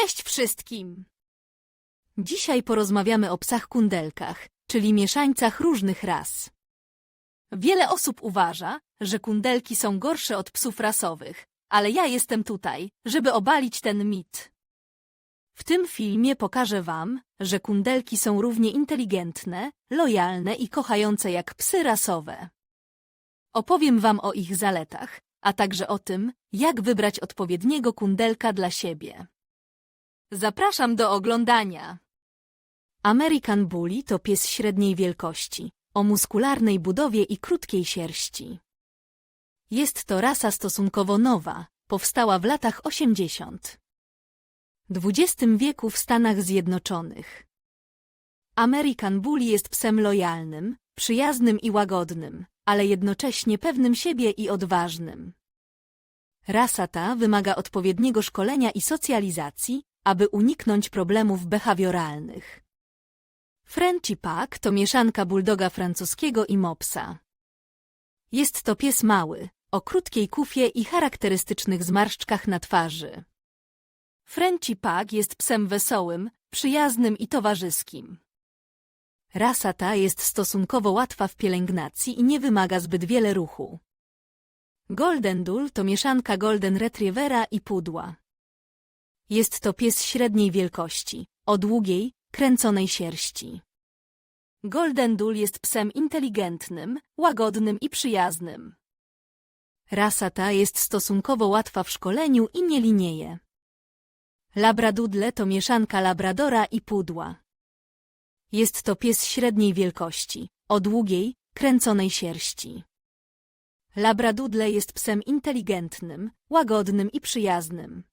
Cześć wszystkim! Dzisiaj porozmawiamy o psach kundelkach, czyli mieszańcach różnych ras. Wiele osób uważa, że kundelki są gorsze od psów rasowych, ale ja jestem tutaj, żeby obalić ten mit. W tym filmie pokażę wam, że kundelki są równie inteligentne, lojalne i kochające jak psy rasowe. Opowiem wam o ich zaletach, a także o tym, jak wybrać odpowiedniego kundelka dla siebie. Zapraszam do oglądania. American Bully to pies średniej wielkości, o muskularnej budowie i krótkiej sierści. Jest to rasa stosunkowo nowa, powstała w latach 80. XX wieku w Stanach Zjednoczonych. American Bully jest psem lojalnym, przyjaznym i łagodnym, ale jednocześnie pewnym siebie i odważnym. Rasa ta wymaga odpowiedniego szkolenia i socjalizacji, aby uniknąć problemów behawioralnych. Frenchy Pug to mieszanka buldoga francuskiego i mopsa. Jest to pies mały, o krótkiej kufie i charakterystycznych zmarszczkach na twarzy. Frenchy Pug jest psem wesołym, przyjaznym i towarzyskim. Rasa ta jest stosunkowo łatwa w pielęgnacji i nie wymaga zbyt wiele ruchu. Golden Doodle to mieszanka Golden Retrievera i pudła. Jest to pies średniej wielkości, o długiej, kręconej sierści. Golden Doodle jest psem inteligentnym, łagodnym i przyjaznym. Rasa ta jest stosunkowo łatwa w szkoleniu i nie linieje. Labradoodle to mieszanka labradora i pudła. Jest to pies średniej wielkości, o długiej, kręconej sierści. Labradoodle jest psem inteligentnym, łagodnym i przyjaznym.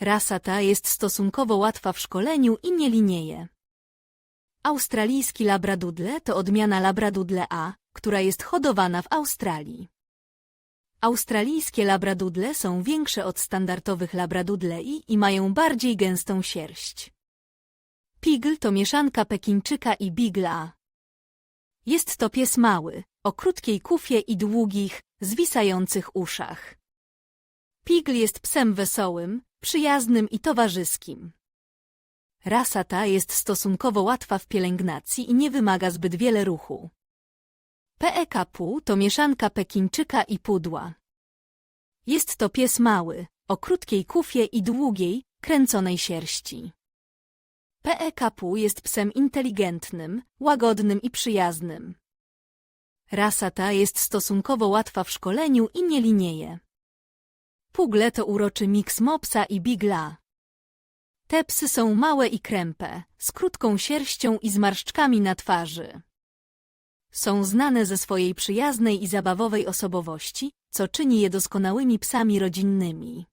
Rasa ta jest stosunkowo łatwa w szkoleniu i nie linieje. Australijski labradoodle to odmiana labradoodle A, która jest hodowana w Australii. Australijskie labradoodle są większe od standardowych labradoodlei i mają bardziej gęstą sierść. Pigl to mieszanka Pekińczyka i Bigla. Jest to pies mały, o krótkiej kufie i długich, zwisających uszach. Pigl jest psem wesołym, przyjaznym i towarzyskim. Rasa ta jest stosunkowo łatwa w pielęgnacji i nie wymaga zbyt wiele ruchu. PEK-pół to mieszanka Pekińczyka i pudła. Jest to pies mały, o krótkiej kufie i długiej, kręconej sierści. PEK-pół jest psem inteligentnym, łagodnym i przyjaznym. Rasa ta jest stosunkowo łatwa w szkoleniu i nie linieje. Pugle to uroczy miks mopsa i bigla. Te psy są małe i krępe, z krótką sierścią i zmarszczkami na twarzy. Są znane ze swojej przyjaznej i zabawowej osobowości, co czyni je doskonałymi psami rodzinnymi.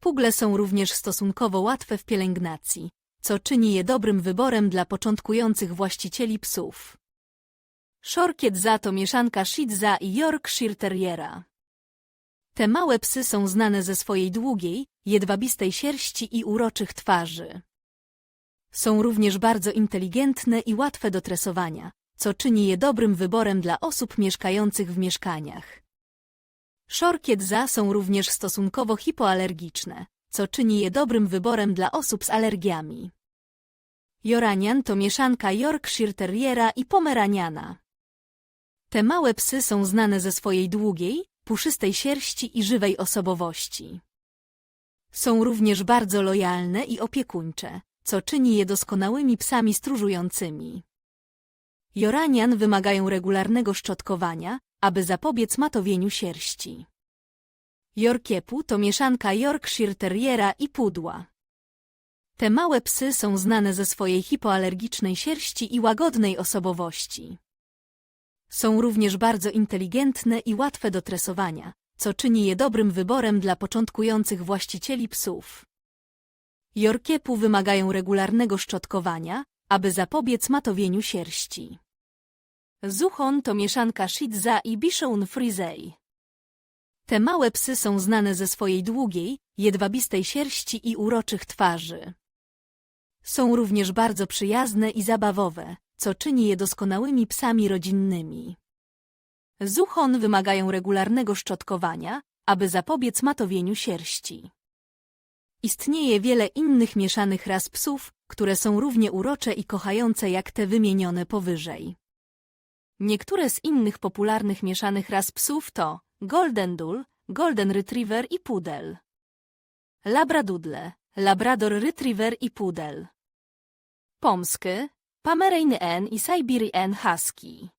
Pugle są również stosunkowo łatwe w pielęgnacji, co czyni je dobrym wyborem dla początkujących właścicieli psów. Shorkiet za to mieszanka Shih i Yorkshire Terriera. Te małe psy są znane ze swojej długiej, jedwabistej sierści i uroczych twarzy. Są również bardzo inteligentne i łatwe do tresowania, co czyni je dobrym wyborem dla osób mieszkających w mieszkaniach. Szorkiet za są również stosunkowo hipoalergiczne, co czyni je dobrym wyborem dla osób z alergiami. Joranian to mieszanka Yorkshire Terriera i Pomeraniana. Te małe psy są znane ze swojej długiej, puszystej sierści i żywej osobowości. Są również bardzo lojalne i opiekuńcze, co czyni je doskonałymi psami stróżującymi. Joranian wymagają regularnego szczotkowania, aby zapobiec matowieniu sierści. Yorkiepu to mieszanka Yorkshire Terriera i pudła. Te małe psy są znane ze swojej hipoalergicznej sierści i łagodnej osobowości. Są również bardzo inteligentne i łatwe do tresowania, co czyni je dobrym wyborem dla początkujących właścicieli psów. Jorkiepu wymagają regularnego szczotkowania, aby zapobiec matowieniu sierści. Zuchon to mieszanka Shih i Bichon Frisey. Te małe psy są znane ze swojej długiej, jedwabistej sierści i uroczych twarzy. Są również bardzo przyjazne i zabawowe, co czyni je doskonałymi psami rodzinnymi. Zuchon wymagają regularnego szczotkowania, aby zapobiec matowieniu sierści. Istnieje wiele innych mieszanych ras psów, które są równie urocze i kochające jak te wymienione powyżej. Niektóre z innych popularnych mieszanych ras psów to Golden Doodle, Golden Retriever i Pudel. Labradoodle, Labrador Retriever i Pudel. Pomsky, Pomeranian N i Siberian Husky.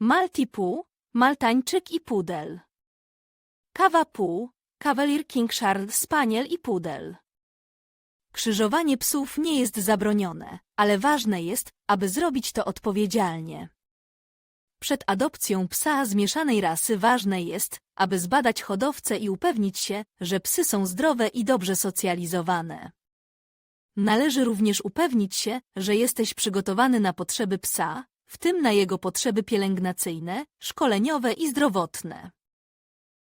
Maltipu, Maltańczyk i Pudel. Kawapu, Cavalier King Charles Spaniel i Pudel. Krzyżowanie psów nie jest zabronione, ale ważne jest, aby zrobić to odpowiedzialnie. Przed adopcją psa zmieszanej rasy ważne jest, aby zbadać hodowcę i upewnić się, że psy są zdrowe i dobrze socjalizowane. Należy również upewnić się, że jesteś przygotowany na potrzeby psa, w tym na jego potrzeby pielęgnacyjne, szkoleniowe i zdrowotne.